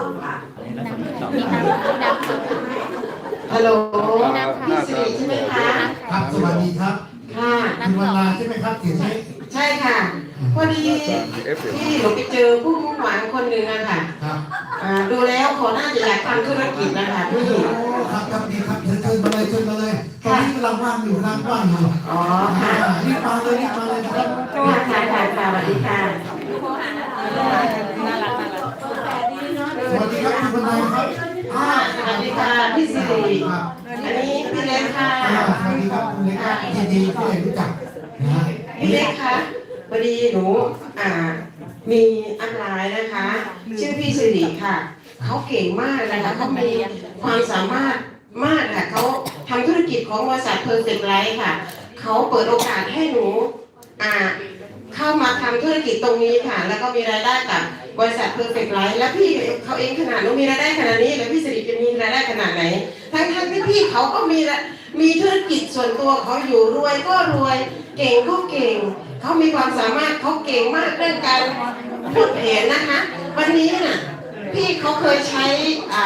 ต้องค่ะฮัลโหลครับพี่สิริใช่ไหมคะครับสวัสดีครับค่ะคุณวันนาใช่ไหมครับเสียงไหมใช่ค่ะพอดีที่หนูไปเจอผู้มุ่งหวังคนหนึ่งอะค่ะครับอ่าดูแล้วเขาน่าจะอยากทำธุรกิจนะคะพี่โอ้ครับครับดีครับเชิญเชิญมาเลยเชิญมาเลยตอนนี้กำลังว่างอยู่กำลังว่างอยู่อ๋อค่ะอ่ารีบมาเลยรีบมาเลยนะครับค่ะค่ะค่ะค่ะสวัสดีค่ะ สวัสดีครับคุณวันนาครับสวัสดีค่ะพี่สิริอันนี้พี่เล็กค่ะสวัสดีครับคุณเล็กครับยินดีที่ได้รู้จักนะพี่เล็กคะพอดีหนูอ่ามีอันไลน์นะคะ ชื่อพี่สิริค่ะเขาเก่งมากนะคะเขามีความสามารถมากค่ะเขาทำธุรกิจของบริษัทเพอร์เฟกต์ไลท์ค่ะเขาเปิดโอกาสให้หนู อ่าเข้ามาทำธุรกิจตรงนี้ค่ะ แล้วก็มีรายได้กับบริษัทเพอร์เฟกต์ไลท์แล้วพี่เขาเองขนาดนูมีรายได้ขนาดนี้ แล้วพี่สิริจะมีรายได้ขนาดไหน ทั้งทั้งที่พี่เขาก็มีละมีธุรกิจส่วนตัวเขาอยู่รวยก็รวยเก่งก็เก่งเขามีความสามารถเขาเก่งมากเรื่องการพูดแผนนะคะ วันนี้น่ะพี่เขาเคยใช้อ่า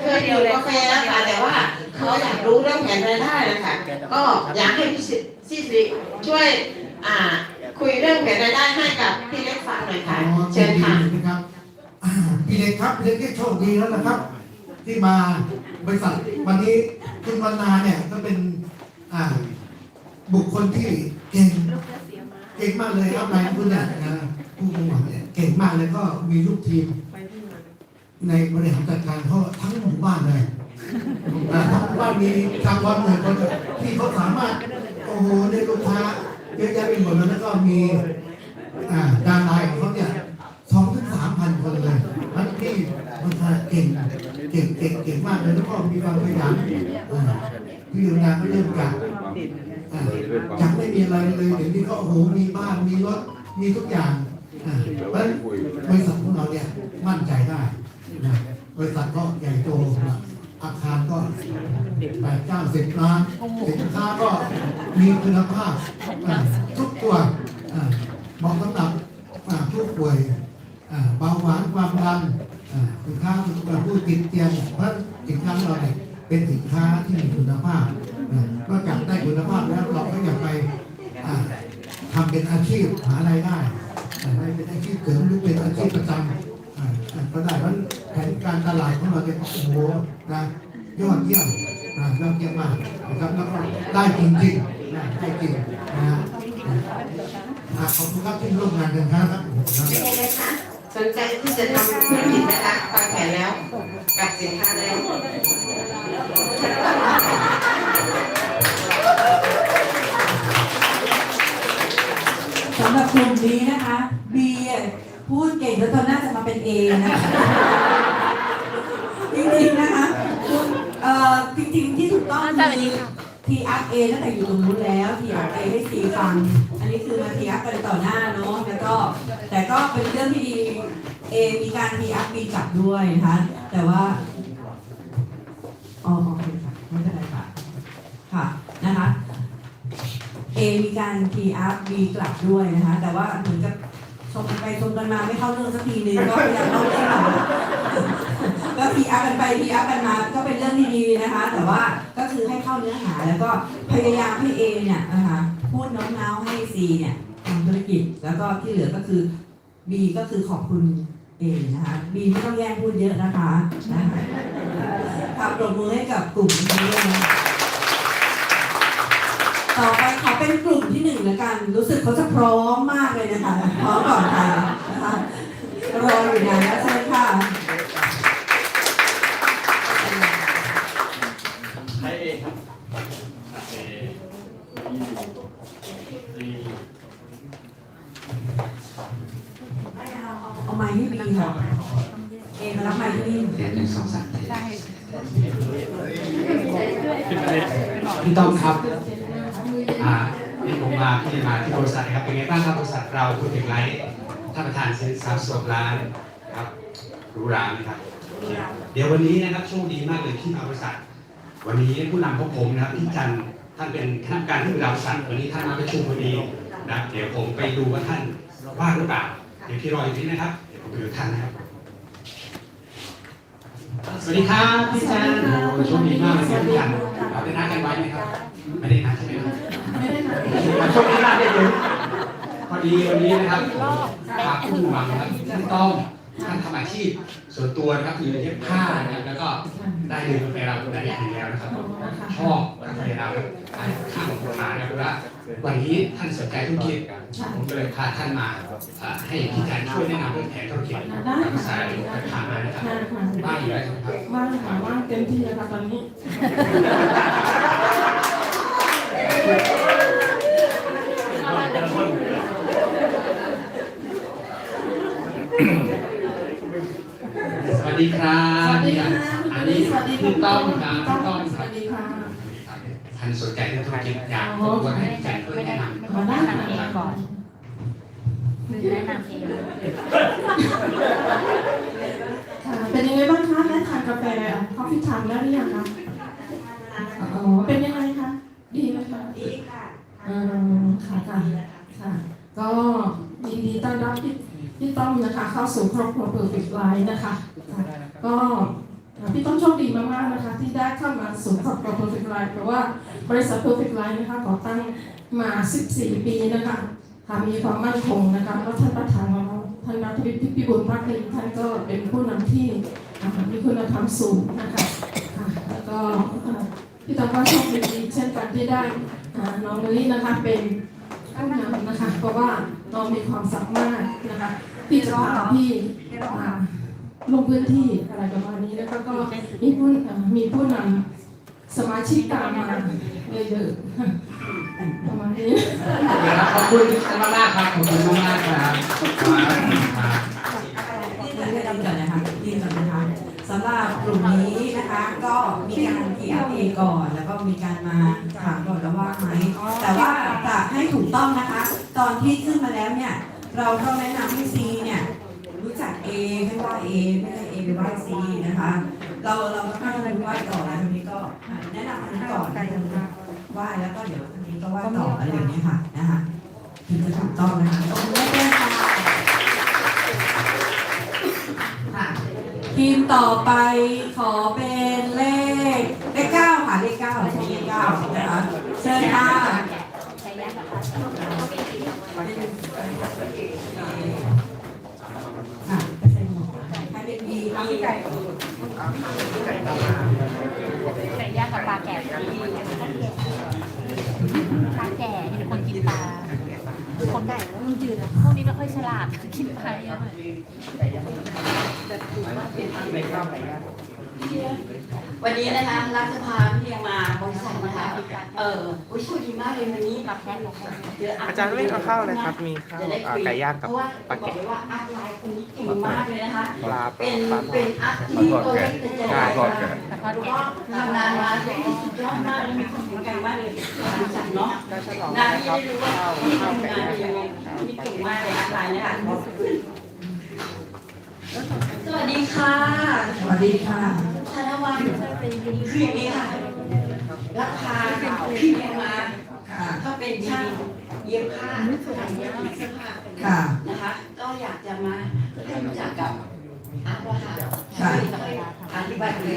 เคยดื่มกาแฟแล้วค่ะแต่ว่าเขาอยากรู้เรื่องแผนรายได้นะคะก็อยากให้พี่สิพี่สิช่วย อ่า คุยเรื่องแผนรายได้ให้กับพี่เล็กฟังหน่อยค่ะอ๋อเชิญค่ะยินดีนะครับอ่าพี่เล็กครับพี่เล็กที่โชคดีแล้วนะครับ ที่มาบริษัทวันนี้คุณวันนาเนี่ยก็เป็นอ่าบุคคลที่เก่งเก่งมากเลยครับนายคุณเนี่ยนะผู้บริหารเนี่ยเก่งมากเลยก็มีลูกทีม ในบริหารจัดการเขาทั้งหมู่บ้านเลยอ่าทั้งหมู่บ้านมีทางวันหมื่นคนที่เขาสามารถโอ้โหได้ลูกค้า เยอะแยะไปหมดเลยแล้วก็มีอ่าดารายของเขาเนี่ยสองถึงสามพันคนเลยทั้งที่มันเก่งเก่งเก่งเก่งมากเลยแล้วก็มีความพยายามอ่าที่ทำงานก็เริ่มจากอ่าจากไม่มีอะไรเลยเดี๋ยวนี้ก็โอ้โหมีบ้านมีรถมีทุกอย่างเพราะบริษัทของเราเนี่ยมั่นใจได้บริษัทก็ใหญ่โต อาคารก็แปดเก้าสิบล้านสินค้าก็มีคุณภาพทุกตัวอ่าเหมาะสำหรับผู้ป่วยเบาหวานความดันสินค้าสำหรับผู้ติดเตียงเพราะสินค้าเราเนี่ยเป็นสินค้าที่มีคุณภาพนะนอกจากได้คุณภาพแล้วเราก็อยากไปทำเป็นอาชีพหารายได้ไม่เป็นอาชีพเสริมหรือ เราเนี่ยโอ้โหนะยอดเยี่ยมนะยอดเยี่ยมมากนะครับแล้วก็ได้จริงๆนะได้จริงนะฮะอ่าขอบคุณครับที่ร่วมงานกันครับเป็นไงนะคะสนใจที่จะทำธุรกิจนะคะฟังแผนแล้วกับสินค้าแล้วสำหรับกลุ่มนี้นะคะ B พูดเก่งแล้วตอนน่าจะมาเป็น A นะคะ จริงๆนะคะคุณเอ่อจริงๆที่ถูกต้องคือ T R A ตั้งแต่อยู่ตรงนู้นแล้ว T R A ให้ C ฟัง อันนี้คือมา T R กันต่อหน้าเนาะแล้วก็แต่ก็เป็นเรื่องที่ดี A มีการ T R B กลับด้วยนะคะแต่ว่าอ๋อโอเคค่ะไม่เป็นไรค่ะค่ะนะคะ A มีการ T R B กลับด้วยนะคะแต่ว่าเหมือนกับชมกันไปชมกันมาไม่เข้าเรื่องสักทีนึงก็พยายามเข้าเรื่อง ก่อนนะก็ T R กันไป T R กันมาก็เป็นเรื่องที่ดีนะคะ แต่ว่าก็คือให้เข้าเนื้อหาแล้วก็พยายามให้ A เนี่ยนะคะพูดน้มน้าวให้ C เนี่ยทำธุรกิจแล้วก็ที่เหลือก็คือ B ก็คือขอบคุณ A นะคะ B ไม่ต้องแย่งพูดเยอะนะคะนะคะขับปรบมือให้กับกลุ่มนี้ด้วยนะคะต่อไปขอเป็นกลุ่มที่หนึ่งแล้วกัน รู้สึกเขาจะพร้อมมากเลยนะคะพร้อมก่อนใครนะคะรออยู่นานแล้วใช่ค่ะ ดีเอาไม้ให้บีค่ะเอมารับไม้ที่นี่หนึ่งสองสามเทสพี่ต้อมครับอ่านี่ผมมาที่มาที่บริษัทนะครับเป็นไงบ้างครับบริษัทเราคุณถึงไลท์ท่านประธานซื้อสามสิบล้านครับหรูหรานะครับ เดี๋ยววันนี้นะครับโชคดีมากเลยที่มาบริษัท วันนี้ผู้นำของผมนะครับพี่จันทร์ ท่านเป็นคณะกรรมการที่บริษัทวันนี้ท่านมาประชุมพอดีนะเดี๋ยวผมไปดูว่าท่านว่างหรือเปล่าเดี๋ยวพี่รออยู่ที่นะครับเดี๋ยวผมไปดูท่านนะครับสวัสดีครับพี่จันโอ้โชคดีมากเลยครับพี่จันเราได้นัดกันไว้ไหมครับ ไม่ได้นัดใช่ไหมครับไม่ได้ค่ะโชคดีมากเลยเลยพอดีวันนี้นะครับพาผู้หวังครับที่ต้อง ท่านทำอาชีพส่วนตัวนะครับคือเย็บผ้านะครับแล้วก็ได้เรียนกาแฟเราได้ถึงแล้วนะครับชอบกาแฟเราครับข้าของผมมานะครับว่าวันนี้ท่านสนใจธุรกิจผมก็เลยพาท่านมาให้พี่จันช่วยแนะนำเรื่องแผนธุรกิจสายผ่านมานะครับได้ค่ะบ้านอยู่แล้วครับว่างค่ะว่างเต็มที่เลยค่ะตอนนี้สวัส ดีครับสวัสดีค่ะอันนี้สวัสดีพี่ต้อมครับต้อพี่ต้อมสครัวับสดีค่ะท่านสนใจเรื่องธุรกิจอยากรบกวนให้พี่จันช่วยแนะนำขอได้แนะนำเองค่ะก่อนแนะนำเองค่ะเป็นยังไงบ้างคะได้ทานกาแฟคอฟฟี่ทานแล้วหรือยังคะอ๋อเป็นยังไงคะ ดีไหมคะ ดีค่ะอืมค่ะค่ะค่ะ ก็ยินดีต้อนรับพี่ พี่ต้อมนะคะเข้าสู่ครอบครัว Perfect Life นะคะค่ะก็พี่ต้อมโชคดีมากๆนะคะที่ได้เข้ามาสู่ครอบครัว Perfect Life เพราะว่าบริษัท Perfect Life นะคะก่อตั้งมา 14 ปีนะคะค่ะมีความมั่นคงนะคะแล้วท่านประธานของเราท่านนัทวิทย์พิบูลพักดีท่านก็เป็นผู้นำที่นะคะมีคุณธรรมสูงนะคะค่ะแล้วก็อ่าพี่ต้อมก็โชคดีเช่นกันที่ได้อ่าน้องนุ้ยนะคะเป็นผู้นำนะคะเพราะว่าน้องมีความสามารถนะคะ ที่จะพาพี่อ่าลงพื้นที่อะไรประมาณนี้แล้วก็ก็มีผู้อ่ามีผู้นำสมาชิกตามมาเยอะๆประมาณนี้ขอบคุณมากมากๆครับขอบคุณมากมากๆครับครับยืนก่อนนะคะยืนก่อนนะคะสำหรับกลุ่มนี้นะคะ ก็มีการ PRA ก่อน แล้วก็มีการมาถามก่อนแล้วว่างไหมแต่ว่าจะให้ถูกต้องนะคะ ตอนที่ขึ้นมาแล้วเนี่ย เราต้องแนะนำให้ซีเนี่ย รู้จัก A ให้ว่า A ไม่ใช่ A ไปว่า C นะคะ เราเราก็ให้คนไหว้ก่อนแล้วทีนี้ก็แนะนำอันนี้ก่อนให้คนไหว้แล้วก็เดี๋ยวทีนี้ก็ไหว้ต่ออะไรอย่างเงี้ยค่ะนะคะถึงจะถูกต้องนะคะตรงนี้ด้วยค่ะค่ะทีมต่อไปขอเป็นเลขเลขเก้าค่ะเลขเก้าใช้เลขเก้านะคะเชิญค่ะใช้ยากกับพาสค่ะให้ เป็นดีเอาไก่ใช้ยางกับปลาแก่ปลาแก่ที่เป็นคนกินปลาคนไก่แล้วมันยืนพวกนี้ไม่ค่อยฉลาดกินปลาเยอะหน่อย วันนี้นะคะรัฐสภาพี่ยังมาบริษัทนะคะ เออโอ้ยโชคดีมากเลยวันนี้ปลาแค่ลงมาเดี๋ยวอาจารย์ไม่เอาข้าวเลยครับ มีข้าวจะได้อ่าคุยไก่ย่างกับเพราะว่าปลาบอกแกะเลยว่าอาร์ตไลน์คนนี้เก่งมากเลยนะคะปลาเป็นปลาเป็นอาร์ตที่ตัวเล็กแต่ใจใช่ทอดแกะแต่ทอดแล้วแก่ก็ทำงานมาสุดยอดมากเลยมีความแข็งแกร่งมากเลยบริษัทเนาะงานที่ได้รู้ว่าที่ทำงานเป็นยังไงนี่เก่งมากเลยอาร์ตไลน์นะคะสวัสดีค่ะ สวัสดีค่ะธ นวันคืออย่างนี้ค่ะราคาพี่เมียมาค่ะก็เป็นช่างเย็บผ้าช่างเย็บเสื้อผ้าค่ะนะคะ ก็อยากจะมาให้รู้จักกับอาร์ตว่าค่ะค่ะอธิบายเลย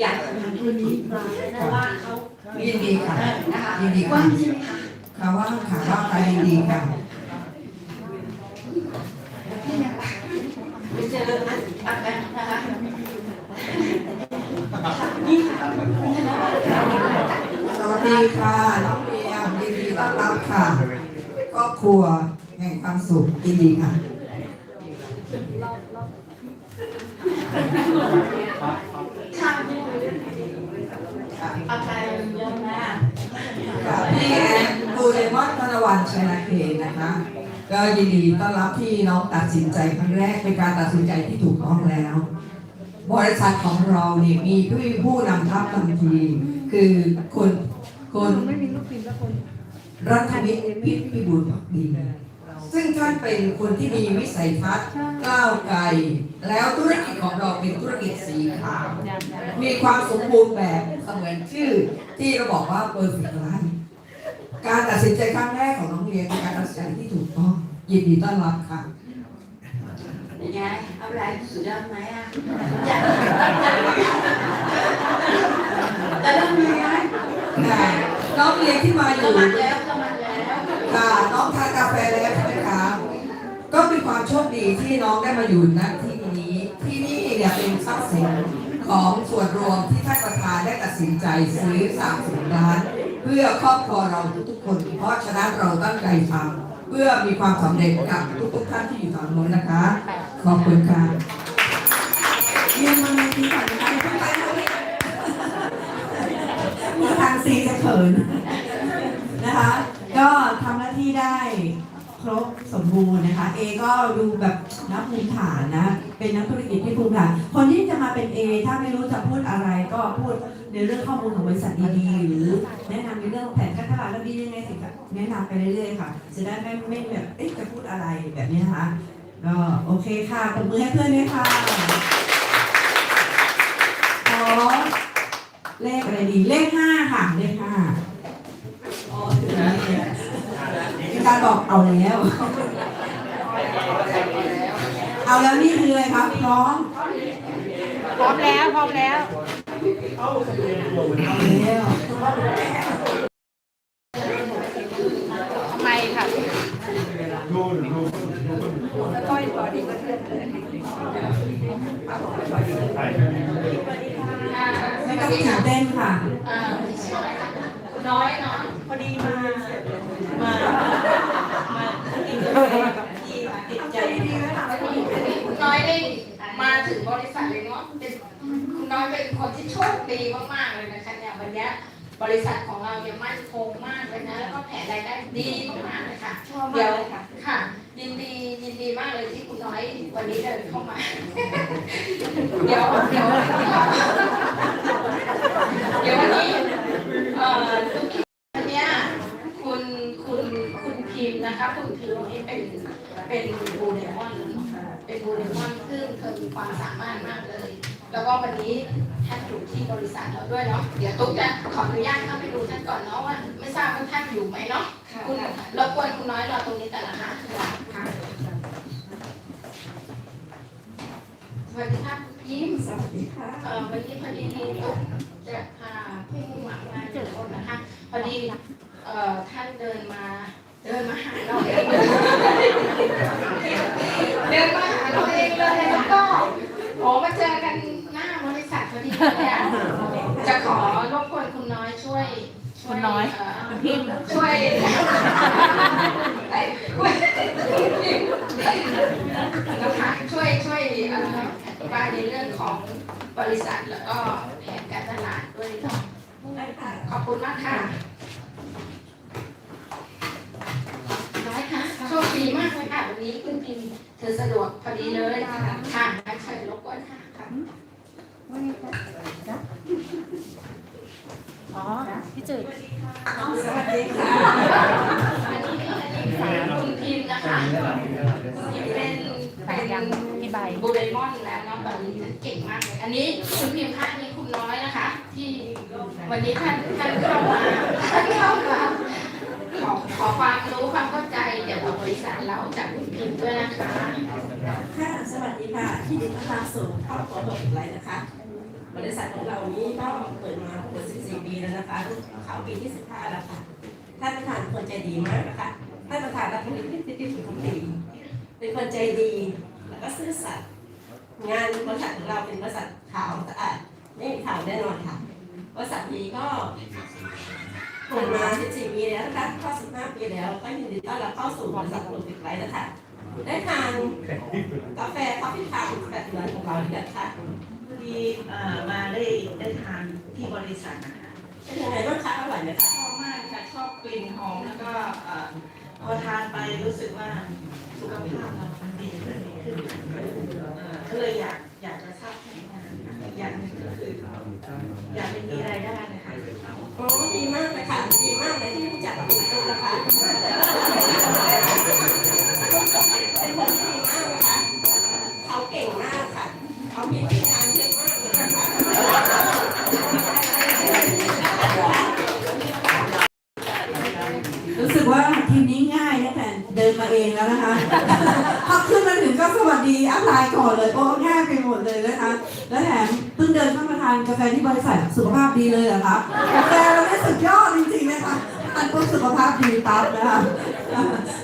อยากจะทำตัวนี้มาเพราะว่าเขายินดีค่ะนะคะยินดีค่ะว่างใช่ไหมคะค่ะว่าค่ะว่าใครยินดีค่ะ ไปเจออาร์ตอาร์ตกันนะคะนี่ค่ะธนวัฒน์ สวัส ดีค่ะน้องเรียมยินดีต้อนรับค่ะครอบครัวแห่งความสุขยินดีค่ะช่างอาการเยอะมากค่ะพี่แอนบูเรมอนธนวันชัยนาเขตนะคะ ก็ยินดีต้อนรับที่น้องตัดสินใจครั้งแรกเป็นการตัดสินใจที่ถูกต้องแล้ว บริษัทของเราเนี่ยมีผู้ผู้นำทัพทันที คือคน คนไม่มีลูกศิษย์ละคนรัฐมิตรีพิพิบูลพักดีซึ่งท่านเป็นคนที่มีวิสัยทัศน์ก้าวไกล แล้วธุรกิจของเราเป็นธุรกิจสีขาว มีความสมบูรณ์แบบเสมือนชื่อ ที่เราบอกว่าเปิดสิบล้านการตัดสินใจครั้งแรกของน้องเรียนเป็นการตัดสินใจที่ถูกต้องยินดีต้อนรับค่ะเป็นไงเอาไรสุดยอดไหมอะแต่ต้องมีไง กองเรียนที่มาอยู่สมัครแล้วสมัครแล้วค่ะน้องทานกาแฟแล้วใช่ไหมคะก็เป็นความโชคดีที่น้องได้มาอยู่ณที่นี้ที่นี่เนี่ยเป็นทรัพย์สินของส่วนรวมที่ท่านประธานได้ตัดสินใจซื้อ30ล้าน เพื่อครอบครัวเราทุกๆคน เพราะฉะนั้นเราตั้งใจทำเพื่อมีความสำเร็จกับทุกๆท่านที่อยู่ทางโน้นนะคะ ขอบคุณค่ะเยี่ยมมากเลยที่ผ่านมาไปทางนี้มาทาง ซีจะเขินนะคะ ก็ทำหน้าที่ได้ครบสมบูรณ์นะคะ เอก็ดูแบบนักภูมิฐานนะ เป็นนักธุรกิจที่ภูมิฐาน คนที่จะมาเป็นเอถ้าไม่รู้จะพูดอะไรก็พูดในเรื่องข้อมูลของบริษัทดีๆหรือ แนะนำในเรื่องแผนการตลาดแล้วดียังไงสิคะแนะนำไปเรื่อยๆค่ะ จะได้ไม่ไม่แบบเอ๊ะจะพูดอะไรแบบนี้นะคะก็โอเคค่ะตบมือให้เพื่อนด้วยค่ะขอ เลขอะไรดีเลขห้าค่ะเลขห้าอ๋อถึงแล้วเนี่ยมีการบอกเอาแล้ว เอาแล้วนี่คืออะไรครับพร้อมพร้อมแล้วพร้อมแล้ว เอาแล้ว ทำไมค่ะ ไม่ต้องตื่นเต้นค่ะ น้อยเนาะ พอดีมา มา มากินกาแฟกับที่ติดใจ คุณน้อยได้มาถึงบริษัทเลยเนาะเป็นคุณน้อยเป็นคนที่โชคดีมากๆเลยนะคะเนี่ยวันเนี้ย บริษัทของเราเนี่ยมั่นคงมากเลยนะ แล้วก็แผนรายได้ดีมากๆเลยค่ะเดี๋ยวค่ะ ยินดียินดีมากเลยที่คุณน้อยวันนี้เดินเข้ามา เดี๋ยวเดี๋ยวเดี๋ยววันนี้เอ่อทุกทีวันเนี้ยคุณคุณคุณพิมพ์นะคะ คุณพิมพ์นี่เป็นเป็นบูเดมอน เป็นบูเดมอนซึ่งเธอมีความสามารถมากเลย แล้วก็วันนี้ท่านอยู่ที่บริษัทเราด้วยเนาะเดี๋ยวตุ๊กจะขออนุญาตเข้าไปดูท่านก่อนเนาะว่า ไม่ทราบว่าท่านอยู่ไหมเนาะคุณรบกวนคุณน้อยรอตรงนี้แต่ละค่ะค่ะสวัสดีครับคุณพิมพ์สวัสดีค่ะเอ่อวันนี้พอดีตุ๊กจะพาผู้หวังงานเจอคนนะคะพอดีเอ่อท่านเดินมา เดินมาหาเราเองเลยเดินมาหาเราเองเลยแล้วก็โอ้มาเจอกันหน้าบริษัทพอดีเลยอะจะขอรบกวนคุณน้อยช่วยช่วยคุณน้อยเคุณพิมพ์ช่วยนะคะช่วยช่วยเอ่ออธิบายในเรื่องของบริษัทแล้วก็แผนการตลาดด้วยเนาะขอบคุณมากค่ะ น้อยค่ะโชคดีมากเลยค่ะวั นนี้คุณพิมพ์เธอสะดวกพอดีเลยค่ะค่ะงั้นเชิญรบกวนค่ะค่ะอ๋อพี่จืดสวัสดีค่ะอันนี้อันนี้สายคุณพิมพ์นะคะเป็นเป็นพี่ใบบูเดมอนแล้วเนาะตอนนี้ท่านเก่งมากเลยอันนี้คุณพิมพ์ค่ะอันนี้คุณน้อยนะคะ ที่วันนี้ท่านท่านเข้ามาท่านเข้ามา ขอขอความรู้ความเข้าใจเกี่ยวกับบริษัทเราจากคุณพิมพ์ด้วยนะคะค่ะสวัสดีค่ะที่ดินทางสูงครอบครัวเปิดไรนะคะ บริษัทของเรานี้ก็เปิดมาเปิด14 ปีแล้วนะคะรุ่นเข้าปีที่ 15 แล้วค่ะ ท่านประธานคนใจดีมากนะคะท่านประธานรัฐมนตรีที่สุขุมดีเป็นคนใจดี แล้วก็ซื่อสัตย์งานบริษัทของเราเป็นบริษัทขาวสะอาดไม่มีขาวแน่นอนค่ะบริษัทนี้ก็ เปิดมา 14 ปีแล้วนะคะเข้า15 ปีแล้ว ก็ยินดีต้อนรับเข้าสู่บริษัทโปรติกไลท์นะคะได้ทานกาแฟคอฟฟี่ทานแบบเหมือนของเราอีกนะคะพอดีเอ่อมาได้ได้ทานที่บริษัทนะคะเป็นยังไงบ้างคะอร่อยไหมคะชอบมากค่ะชอบกลิ่นหอมแล้วก็เอ่อพอทานไปรู้สึกว่าสุขภาพเราดีขึ้นดีขึ้นเอ่อก็เลยอยากอยากจะทราบ แผนงานค่ะอีกอย่างหนึงก็คืออยากเป็นมีรายได้นะคะโอ้ดีมากเลยค่ะดีมากเลยที่รู้จัก รู้สึกว่าทีมนี้ง่ายนะแต่เดินมาเองแล้วนะคะพอขึ้นมาถึงก็สวัสดีอัพไลน์ก่อนเลยโอ้ง่ายไปหมดเลยนะคะ แล้วแถมเพิ่งเดินเข้ามาทานกาแฟที่บริษัทสุขภาพดีเลยเหรอคะกาแฟเราได้สุดยอดจริงๆนะคะทานปุ๊บสุขภาพดีปั๊บนะคะ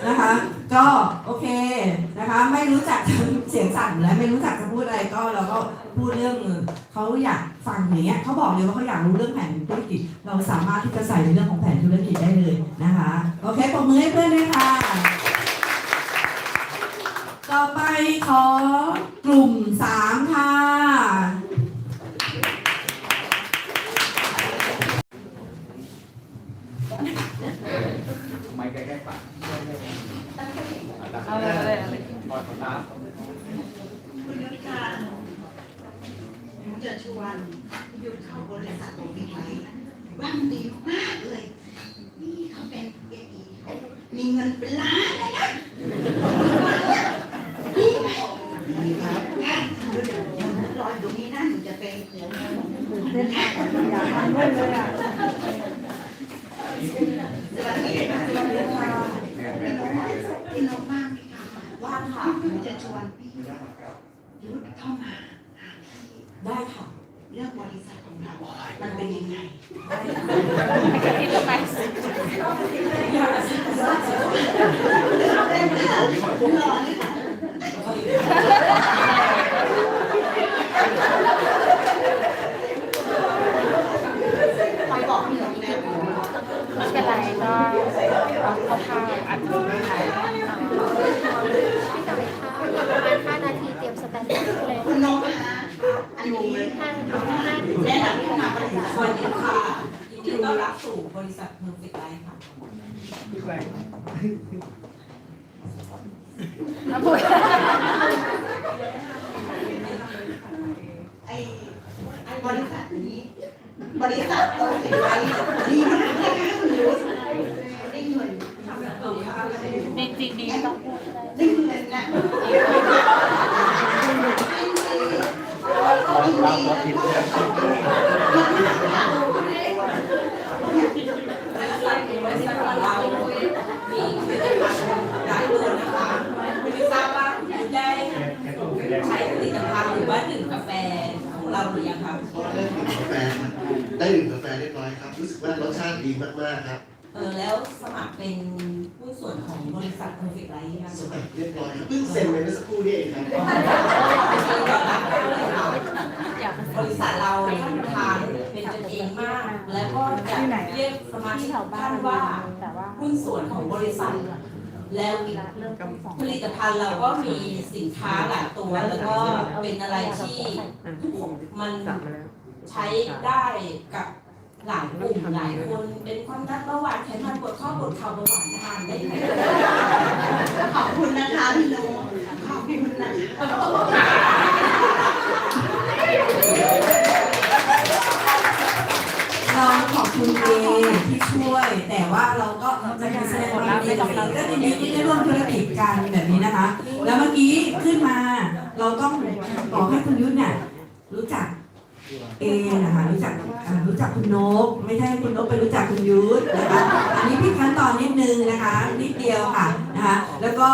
นะคะ ก็โอเคนะคะ ไม่รู้จักเสียงสั่นและไม่รู้จักจะพูดอะไรก็เราก็พูดเรื่องเขาอยากฟังอย่างเงี้ยเขาบอกเลยว่าเขาอยากรู้เรื่องแผนธุรกิจ เราสามารถที่จะใส่ในเรื่องของแผนธุรกิจได้เลยนะคะโอเคปรบมือให้เพื่อนด้วยค่ะ ต่อไปขอกลุ่มสามค่ะ ไม่ใกล้ๆปาก เอาเลยเอาเลยเอาเลย ปล่อยของน้ คุณยุทธค่ะ ผมจะชวนยุดเข้าบริษัทผมไปไว้ว่ามันดีมากเลย นี่เขาเป็นเอไเขามีเงินเป็นล้านเลยนะดีไหมดีครับเดี๋ยวรออยู่นี่นะหนูจะไปเดี๋ยวเดินทางอยากทำด้วยเลยอะสวัสดีค่ะสวัสดีค่ะพี่นกมากไหมคะว่างค่ะหนูจะชวนพี่ยุทธเข้ามาหาพี่ ได้ค่ะ เรื่องบริษัทของเรา มันเป็นยังไง คิดทำไม ผมรอเลยค่ะ คอยบอกพี่หนูนะ ไม่เป็นไรก็เอาเข้าข้าวอัดลงไป พี่ต่อยค่ะประมาณ5นาทีเตรียมสแตนด์เลย คุณนกนะคะอันนี้ ห้าห้า แนะนำให้มาบริษัท สวัสดีค่ะยินดีต้อนรับสู่บริษัทเพอร์เฟกต์ไลฟ์ค่ะ พูดไอ้ไอ้บริษัทนี้ บริษัทเราเห็นไว้ดีมากเลยค่ะคุณยุทธได้เงินจริงจริงดีต้องพูดได้ด้เงินนะยินดียินดีค่ะ บริษัทของเรามีผลิตภัณฑ์หลายตัวนะคะไม่ทราบว่าคุณได้ ใช้ผลิตภัณฑ์หรือว่าดื่มกาแฟของเราหรือยังคะพอเริ่มดื่มกาแฟครับได้ดื่มกาแฟเรียบร้อยครับ รู้สึกว่ารสชาติดีมากๆครับ เออแล้วสมัครเป็นผู้นส่วนของบริษัทเพอร์เฟกต์ไลฟ์ยังสมัครเรียบร้อยครับเพิ่งเซ็นไปเมื่อสักครู่นี้เองครับอยากบริษัทเราท่านประธานเป็นกันเองมาก แล้วก็จะเรียกสมาชิกท่านว่าแต่ว่าหุ้นส่วนของบริษัท แล้วเริ่มต้นสองผลิตภัณฑ์เราก็มีสินค้าหลายตัวแล้วก็เป็นอะไรที่มันใช้ได้กับหลายกลุ่มหลายคนเป็นความดันเบาหวานไขมันปวดข้อปวดเข่าเบาหวานทานได้ไหมขอบคุณนะคะพี่โนขอบคุณนะคะ เราขอบคุณเอที่ช่วย แต่ว่าเราก็จะมีแสดงความยินดีก็ยินดีที่ได้ร่วมธุรกิจกันแบบนี้นะคะ แล้วเมื่อกี้ขึ้นมาเราต้องบอกให้คุณยุทธเนี่ยรู้จักเอนะคะรู้จักรู้จักคุณนก ไม่ใช่คุณนกไปรู้จักคุณยุทธนะคะอันนี้พี่ขั้นตอนนิดนึงนะคะนิดเดียวค่ะนะคะแล้วก็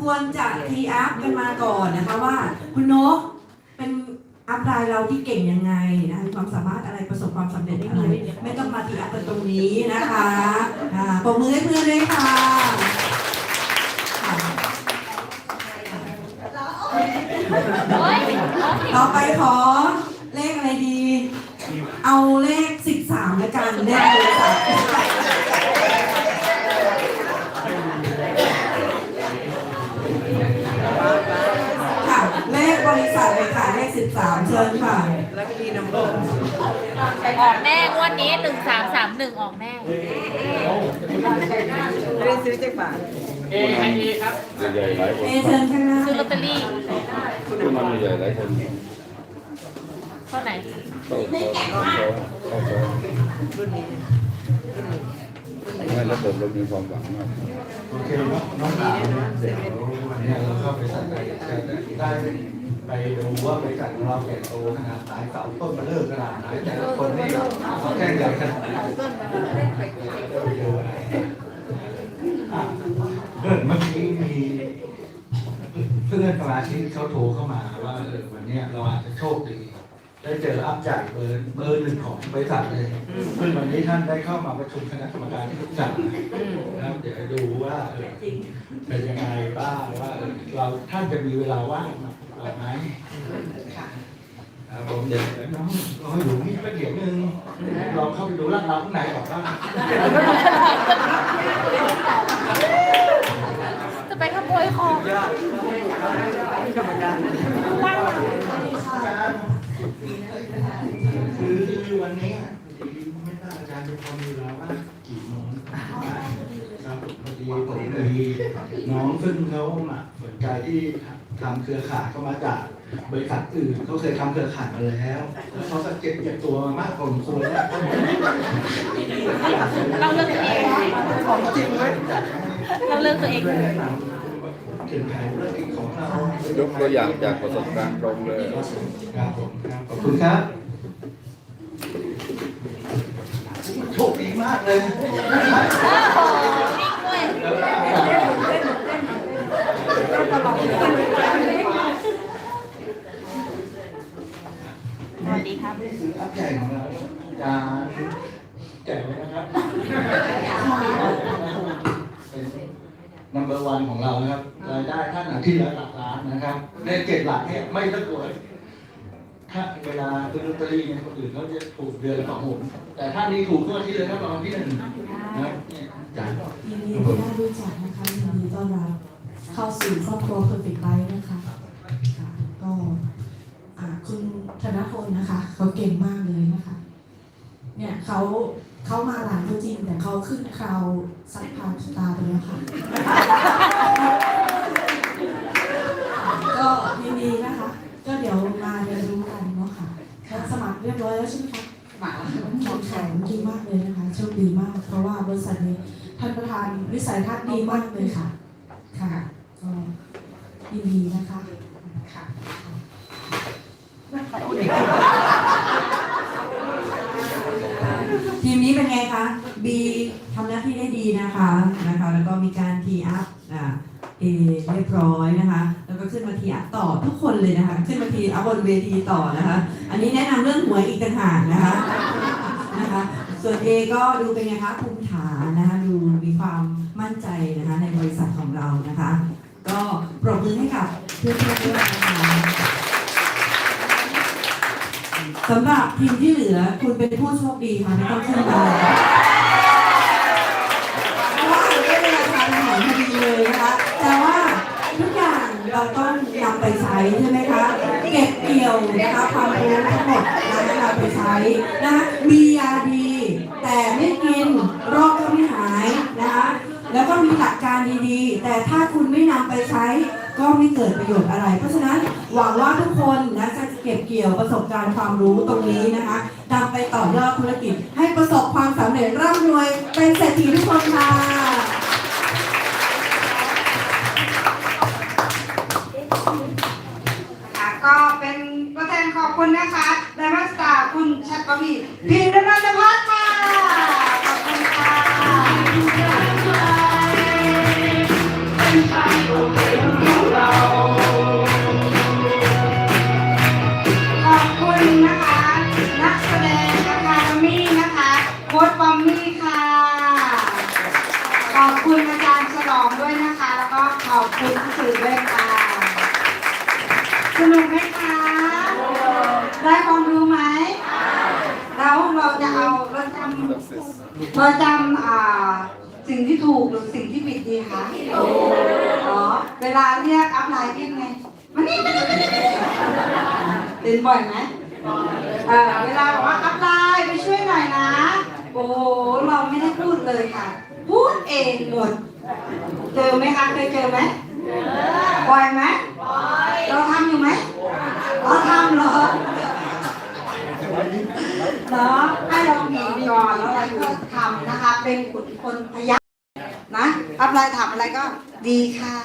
ควรจะทีอัพกันมาก่อนนะคะว่าคุณนก อัพไลน์เราที่เก่งยังไงนะมีความสามารถอะไรประสบความสำเร็จอะไรไม่ต้องมาทีอัพกันตรงนี้นะคะอ่าปรบมือให้เพื่อนด้วยค่ะค่ะต่อไปขอเลขอะไรดี เอาเลขสิบสามละกันเลขบริษัท บริษัทเลยค่ะเลขสิบสามเชิญค่ะ แล้วก็มีน้ำเบอร์ออกแน่งวดนี้หนึ่งสามสามหนึ่งออกแน่ไม่ได้ซื้อจากบาทำเอให้เอครับใหญ่ๆหลายคนเอเชิญข้างหน้าซื้อลอตเตอรี่ขึ้นมาใหญ่ๆหลายคนเท่าไหนเข้าเข้าเข้าเข้าเข้ารุ่นนี้ไม่ระบบเรามีความหวังมากโอเคเนาะน้องสาวเนี่ยเดี๋ยววันนี้เราเข้าไปสั่งได้ได้ ไปดูว่าบริษัทของเราใหญ่โตขนาดไหนเสาต้นมาเลิกขนาดไหนแต่ละคนนี่เขาแข่งใหญ่ขนาดไหนอะเดินมาพื่อนสมาชิกเขาโทรเข้ามาว่าเออวันนี้เราอาจจะโชคดีได้เจออัพจ่ายเบอร์เบอร์หนึ่งของบริษัทเลยซึ่งวันนี้ท่านได้เข้ามาประชุมคณะกรรมการที่ปรึกษานะครับเดี๋ยวดูว่าเป็นยังไงบ้างว่าเออเราท่านจะมีเวลาว่าง ไหมครับผมเดี๋ยวน้องรออยู่นี่แป๊บเดียวนึงลองเข้าไปดูลาดเราข้างในก่อนว่าจะไปขโมยของคือวันนี้ไม่ทราบอาจารย์จะพอมีเวลาว่างกี่โมงครับพอดีผมมีน้องซึ่งเขามาสนใจที่ ทำเครือข่ายเข้ามาจากบริษัทอื่นเขาเคยทำเครือข่ายมาแล้วแล้วเขาก็เก็บเก็บตัวมามากพอสมควรแล้วเราเลือกตัวเองของจริงไหมเราเลือกตัวเองถึงแผนธุรกิจของเรายกตัวอย่างจากประสบการณ์ตรงเลยครับผมครับขอบคุณครับโชคดีมากเลย สวัสดีครับนี่คืออัพใหญ่ของเราอาจารย์แจ๋วนะครับเป็นนัมเบอร์วันของเรานะครับรายได้ท่านอาทิตย์ละหลักล้านนะครับในเจ็ดหลักเนี่ยไม่ต้องกลัวถ้าเวลาซื้อลอตเตอรี่เนี่ยคนอื่นเขาจะถูกเดือนละสองหนแต่ท่านนี้ถูกทั่วที่เลยครับรางวัลที่หนึ่งนะครับเนี่าจารย์ยินดีที่ได้รู้จักนะคะยินดีต้อนรับ เข้าสู่ครอบครัว Perfect Life นะคะค่ะก็อ่าคุณธนพลนะคะ เขาเก่งมากเลยนะคะ เนี่ยเขาเขามาหลานก็จริง แต่เขาขึ้นคราวซักพาสตาร์ไปแล้วค่ะ ก็ยินดีนะคะ ก็เดี๋ยวมาเรียนรู้กันเนาะค่ะก็สมัครเรียบร้อยแล้วใช่ไหมคะมาแข่งขันดีมากเลยนะคะโชคดีมาก เพราะว่าบริษัทนี้ท่านประธานวิสัยทัศน์ดีมากเลยค่ะ ค่ะ ก็ยินดีนะคะค่ะทีมนี้เป็นไงคะบีทำหน้าที่ได้ดีนะคะนะคะ แล้วก็มีการทีอัพอ่าเอเรียบร้อยนะคะ แล้วก็ขึ้นมาทีอัพต่อทุกคนเลยนะคะ ขึ้นมาทีอัพบนเวทีต่อนะคะ อันนี้แนะนำเรื่องหวยอีกต่างหากนะคะนะคะ ส่วนเอก็ดูเป็นไงคะภูมิฐานนะคะ ดูมีความมั่นใจนะคะในบริษัทของเรานะคะ ก็ปรบมือให้กับเพื่อนๆด้วยนะคะสำหรับทีมที่เหลือคุณเป็นผู้โชคดีค่ะไม่ต้องขึ้นมาเพราะว่าได้เลาทานอาหารพอดีเลยนะคะ แต่ว่าทุกอย่างเราต้องนำไปใช้ใช่ไหมคะ เก็บเกี่ยวนะคะความรู้ทั้งหมดนะคะนำไปใช้นะคะมียาดี แต่ไม่กินโรคก็ไม่หาย แล้วก็มีหลักการดีๆ แต่ถ้าคุณไม่นำไปใช้ก็ไม่เกิดประโยชน์อะไร เพราะฉะนั้นหวังว่าทุกคนนะจะเก็บเกี่ยวประสบการณ์ความรู้ตรงนี้นะคะนำไปต่อยอดธุรกิจ ให้ประสบความสำเร็จร่ำรวยเป็นเศรษฐีทุกคนค่ะค่ะก็เป็นตัวแทนขอบคุณนะคะไดมอนสตาคุณชัดประวีพีรนันทพัฒน์ค่ะ สือด้วยค่ะ สนุกไหมคะ ได้ความรู้ไหมแล้วเราจะเอาเราจำเราจำอ่าสิ่งที่ถูกหรือสิ่งที่ผิดดีคะอ๋อเวลาเรียกอัพไลน์เรียกไงมันนี่มันนี่มันนี่เรียนบ่อยไหมเออเวลาบอกว่าอัพไลน์ไปช่วยหน่อยนะ โอ้โหเราไม่ได้พูดเลยค่ะ พูดเองหมด เจอไหมคะ เคยเจอไหม บ่อยไหมเราทำอยู่ไหมเราทำเหรอเนาะให้เรามีก่อนแล้วเราก็ทำนะคะ เป็นขุนคนพยักนะอัพไลน์ทำอะไรก็ดีค่ะ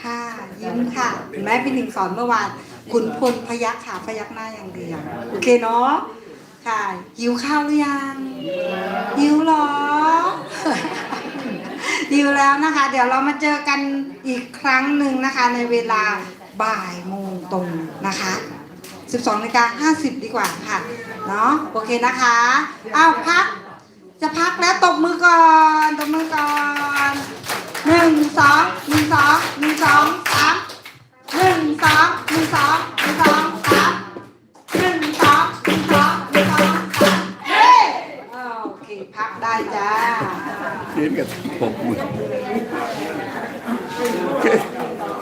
ค่ะยิ้มค่ะเห็นหมพี่หนิงสอนเมื่อวานขุนพลพยักค่ะพยักหน้าอย่างเดียวโอเคเนาะค่ะหิวข้าวหรือยังหิวเหรอ หิวแล้วนะคะ เดี๋ยวเรามาเจอกันอีกครั้งหนึ่งนะคะ ในเวลาบ่ายโมงตรงนะคะ 12นาฬิกา50 ดีกว่าค่ะ เนาะโอเคนะคะอ้าวพัก จะพักแล้วตบมือก่อนตบมือก่อนหนึ่งสองหนึ่งสองหนึ่งสองสามหนึ่งสองหนึ่งสองหนึ่งสองสามหนึ่งสองหนึ่งสอง เคพักได้จ้าเขียนกับปกมือคือ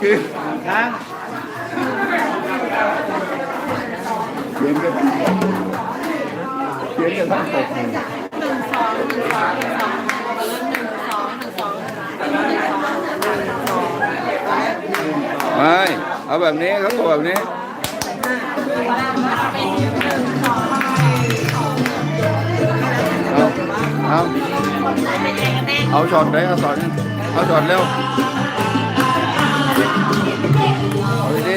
คือค้างเขียนกับเขียนกับทั้งปกมือหนึ่งสองหนึ่งสองหนึ่งสองหนึ่งสองหนึ่งสองหนึ่งสองหนึ่งสองไม่เอาแบบนี้เขาบอกแบบนี้ เอาเอาช็อตเลยเอาช็อตเอาช็อตเร็วเอาดี